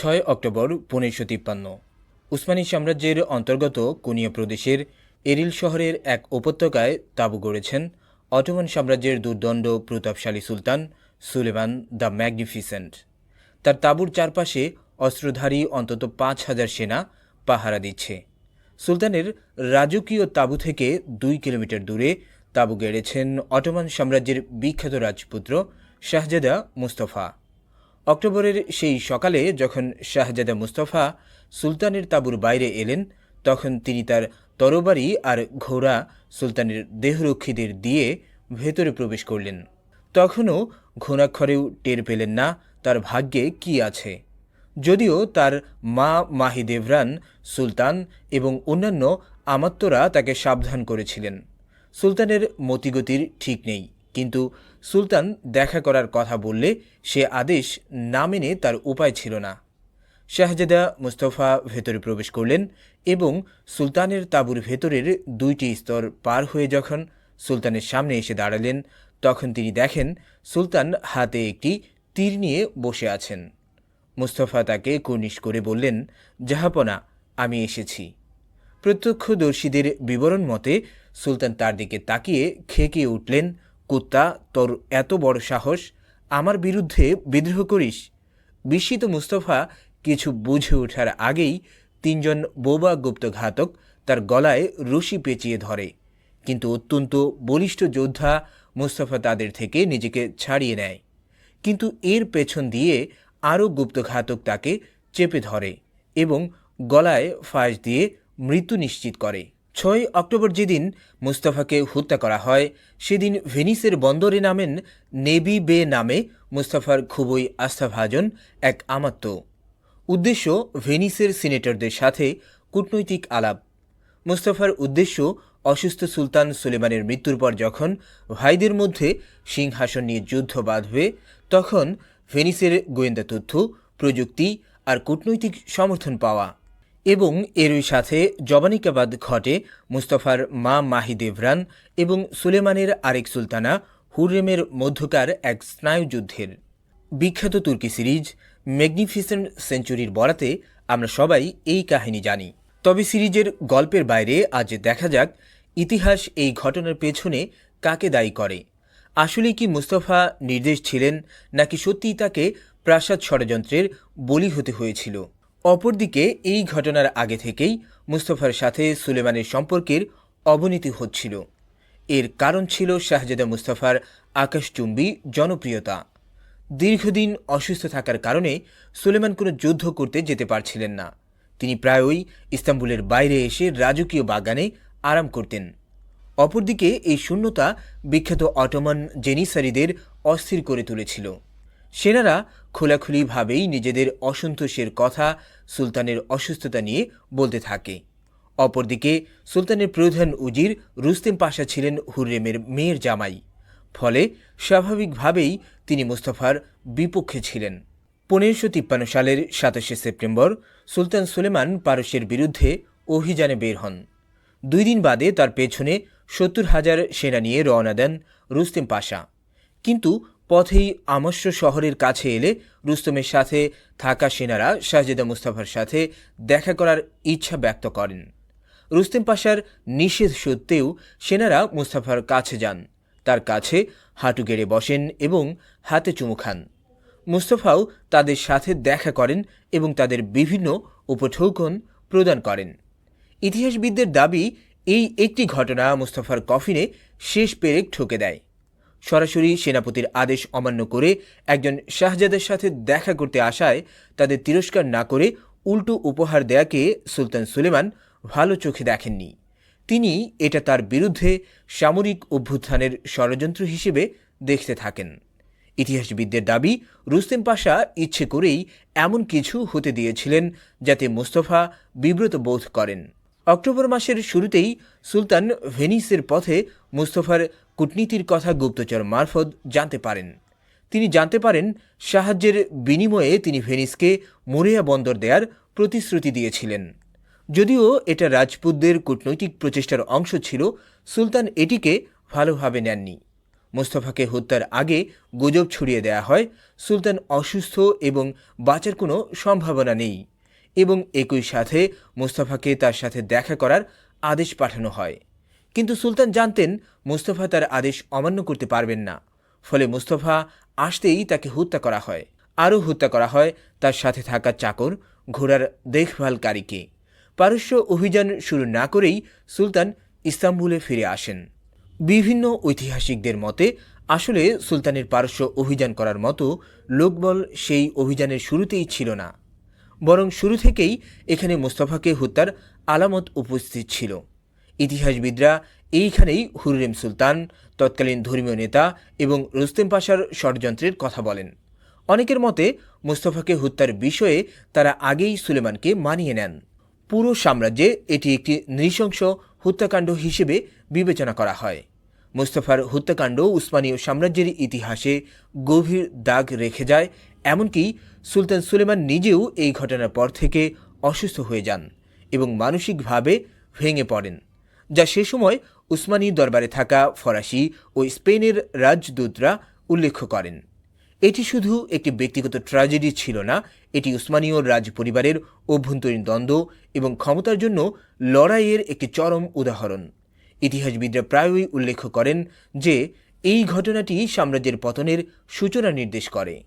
ছয় অক্টোবর পনেরোশো তিপ্পান্ন। উসমানী সাম্রাজ্যের অন্তর্গত কুনিয়া প্রদেশের এরিল শহরের এক উপত্যকায় তাঁবু গড়েছেন অটোমান সাম্রাজ্যের দুর্দণ্ড প্রতাপশালী সুলতান সুলেমান দ্য ম্যাগনিফিসেন্ট। তার তাঁবুর চারপাশে অস্ত্রধারী অন্তত পাঁচ হাজার সেনা পাহারা দিচ্ছে। সুলতানের রাজকীয় তাঁবু থেকে দুই কিলোমিটার দূরে তাঁবু গেড়েছেন অটোমান সাম্রাজ্যের বিখ্যাত রাজপুত্র শাহজাদা মুস্তফা। অক্টোবরের সেই সকালে যখন শাহজাদা মুস্তফা সুলতানের তাঁবুর বাইরে এলেন, তখন তিনি তার তরবারি আর ঘোড়া সুলতানের দেহরক্ষীদের দিয়ে ভেতরে প্রবেশ করলেন। তখনও ঘোড়াক্ষরেও টের পেলেন না তার ভাগ্যে কি আছে। যদিও তার মা মাহিদেভরান সুলতান এবং অন্যান্য আমাত্তরা তাকে সাবধান করেছিলেন। সুলতানের মতিগতির ঠিক নেই। কিন্তু সুলতান দেখা করার কথা বললে সে আদেশ না মেনে তার উপায় ছিল না। শাহজাদা মুস্তফা ভেতরে প্রবেশ করলেন এবং সুলতানের তাঁবুর ভেতরের দুইটি স্তর পার হয়ে যখন সুলতানের সামনে এসে দাঁড়ালেন, তখন তিনি দেখেন সুলতান হাতে একটি তীর নিয়ে বসে আছেন। মুস্তফা তাকে কুর্নিশ করে বললেন, জাহাপনা, আমি এসেছি। প্রত্যক্ষদর্শীদের বিবরণ মতে সুলতান তার দিকে তাকিয়ে খেকে উঠলেন কুত্তা, তোর এত বড় সাহস, আমার বিরুদ্ধে বিদ্রোহ করিস। বিস্মিত মুস্তফা কিছু বুঝে ওঠার আগেই তিনজন বোবা গুপ্ত ঘাতক তার গলায় রশি পেঁচিয়ে ধরে। কিন্তু অত্যন্ত বলিষ্ঠ যোদ্ধা মুস্তফা তাদের থেকে নিজেকে ছাড়িয়ে নেয়। কিন্তু এর পেছন দিয়ে আরও গুপ্তঘাতক তাকে চেপে ধরে এবং গলায় ফাঁস দিয়ে মৃত্যু নিশ্চিত করে। ছয় অক্টোবর যেদিন মুস্তাফাকে হত্যা করা হয়, সেদিন ভেনিসের বন্দরে নামেন নেভি বে নামে মুস্তাফার খুবই আস্থাভাজন এক আমাত্য উদ্দেশ্য ভেনিসের সিনেটরদের সাথে কূটনৈতিক আলাপ। মুস্তাফার উদ্দেশ্য অসুস্থ সুলতান সুলেমানের মৃত্যুর পর যখন ভাইদের মধ্যে সিংহাসন নিয়ে যুদ্ধ বাঁধবে, তখন ভেনিসের গোয়েন্দা তথ্য, প্রযুক্তি আর কূটনৈতিক সমর্থন পাওয়া। এবং এরই সাথে জবানিকাবাদ ঘটে মুস্তফার মা মাহিদেভরান এবং সুলেমানের আরেক সুলতানা হুররেমের মধ্যকার এক স্নায়ুযুদ্ধের। বিখ্যাত তুর্কি সিরিজ ম্যাগনিফিসেন্ট সেঞ্চুরির বরাতে আমরা সবাই এই কাহিনী জানি। তবে সিরিজের গল্পের বাইরে আজ দেখা যাক ইতিহাস এই ঘটনার পেছনে কাকে দায়ী করে। আসলে কি মুস্তফা নির্দেশ ছিলেন নাকি সত্যিই তাকে প্রাসাদ ষড়যন্ত্রের বলি হতে হয়েছিল? অপরদিকে, এই ঘটনার আগে থেকেই মুস্তফার সাথে সুলেমানের সম্পর্কের অবনতি হচ্ছিল। এর কারণ ছিল শাহজাদা মুস্তফার আকাশচুম্বী জনপ্রিয়তা। দীর্ঘদিন অসুস্থ থাকার কারণে সুলেমান কোনো যুদ্ধ করতে যেতে পারছিলেন না। তিনি প্রায়ই ইস্তাম্বুলের বাইরে এসে রাজকীয় বাগানে আরাম করতেন। অপরদিকে, এই শূন্যতা বিখ্যাত অটোমান জেনিসারিদের অস্থির করে তুলেছিল। সেনারা খোলাখুলিভাবেই নিজেদের অসন্তোষের কথা সুলতানের অসুস্থতা নিয়ে বলতে থাকে। অপরদিকে, সুলতানের প্রধান উজির রুস্তেম পাশা ছিলেন হুররেমের মেয়ের জামাই। ফলে স্বাভাবিকভাবেই তিনি মুস্তফার বিপক্ষে ছিলেন। পনেরোশো তিপ্পান্ন সালের সাতাশে সেপ্টেম্বর সুলতান সুলেমান পারস্যের বিরুদ্ধে অভিযানে বের হন। দুই দিন বাদে তার পেছনে সত্তর হাজার সেনা নিয়ে রওনা দেন রুস্তেম পাশা। কিন্তু পথেই আমস্য শহরের কাছে এলে রুস্তমের সাথে থাকা সেনারা শাহজেদা মুস্তাফার সাথে দেখা করার ইচ্ছা ব্যক্ত করেন। রুস্তেম পাশার নিষেধ সত্ত্বেও সেনারা মুস্তাফার কাছে যান। তার কাছে হাঁটু গেড়ে বসেন এবং হাতে চুমু খান। মুস্তফাও তাদের সাথে দেখা করেন এবং তাদের বিভিন্ন উপঠৌকন প্রদান করেন। ইতিহাসবিদদের দাবি, এই একটি ঘটনা মুস্তফার কফিনে শেষ পেরেক ঠুকে দেয়। সরাসরি সেনাপতির আদেশ অমান্য করে একজন শাহজাদের সাথে দেখা করতে আসায় তাদের তিরস্কার না করে উল্টো উপহার দেয়াকে সুলতান সুলেমান ভালো চোখে দেখেননি। তিনি এটা তার বিরুদ্ধে সামরিক অভ্যুত্থানের ষড়যন্ত্র হিসেবে দেখতে থাকেন। ইতিহাসবিদদের দাবি, রুস্তেম পাশা ইচ্ছে করেই এমন কিছু হতে দিয়েছিলেন যাতে মোস্তফা বিব্রত বোধ করেন। অক্টোবর মাসের শুরুতেই সুলতান ভেনিসের পথে মুস্তফার কূটনীতির কথা গুপ্তচর মারফত জানতে পারেন। তিনি জানতে পারেন, সাহায্যের বিনিময়ে তিনি ভেনিসকে মোরেয়া বন্দর দেওয়ার প্রতিশ্রুতি দিয়েছিলেন। যদিও এটা রাজপুতদের কূটনৈতিক প্রচেষ্টার অংশ ছিল, সুলতান এটিকে ভালোভাবে নেননি। মোস্তফাকে হত্যার আগে গুজব ছড়িয়ে দেয়া হয়, সুলতান অসুস্থ এবং বাঁচার কোনো সম্ভাবনা নেই এবং একই সাথে মোস্তফাকে তার সাথে দেখা করার আদেশ পাঠানো হয়। কিন্তু সুলতান জানতেন মোস্তফা তার আদেশ অমান্য করতে পারবেন না। ফলে মোস্তফা আসতেই তাকে হত্যা করা হয়। আরও হত্যা করা হয় তার সাথে থাকা চাকর ঘোড়ার দেখভালকারীকে। পারস্য অভিযান শুরু না করেই সুলতান ইস্তাম্বুলে ফিরে আসেন। বিভিন্ন ঐতিহাসিকদের মতে আসলে সুলতানের পারস্য অভিযান করার মতো লোকবল সেই অভিযানের শুরুতেই ছিল না। বরং শুরু থেকেই এখানে মোস্তফাকে হত্যার আলামত উপস্থিত ছিল। ইতিহাসবিদরা এইখানেই হুররেম সুলতান, তৎকালীন ধর্মীয় নেতা এবং রুস্তেম পাশার ষড়যন্ত্রের কথা বলেন। অনেকের মতে মুস্তফাকে হত্যার বিষয়ে তারা আগেই সুলেমানকে মানিয়ে নেন। পুরো সাম্রাজ্যে এটি একটি নৃশংস হত্যাকাণ্ড হিসেবে বিবেচনা করা হয়। মোস্তফার হত্যাকাণ্ড উসমানীয় সাম্রাজ্যের ইতিহাসে গভীর দাগ রেখে যায়, এমনকি সুলতান সুলেমান নিজেও এই ঘটনার পর থেকে অসুস্থ হয়ে যান এবং মানসিকভাবে ভেঙে পড়েন। যা সে সময় উসমানী দরবারে থাকা ফরাসি ও স্পেনের রাজদূতরা উল্লেখ করেন। এটি শুধু একটি ব্যক্তিগত ট্র্যাজেডি ছিল না, এটি উসমানীয় রাজ পরিবারের অভ্যন্তরীণ দ্বন্দ্ব এবং ক্ষমতার জন্য লড়াইয়ের একটি চরম উদাহরণ। ইতিহাসবিদরা প্রায়ই উল্লেখ করেন যে, এই ঘটনাটি সাম্রাজ্যের পতনের সূচনা নির্দেশ করে।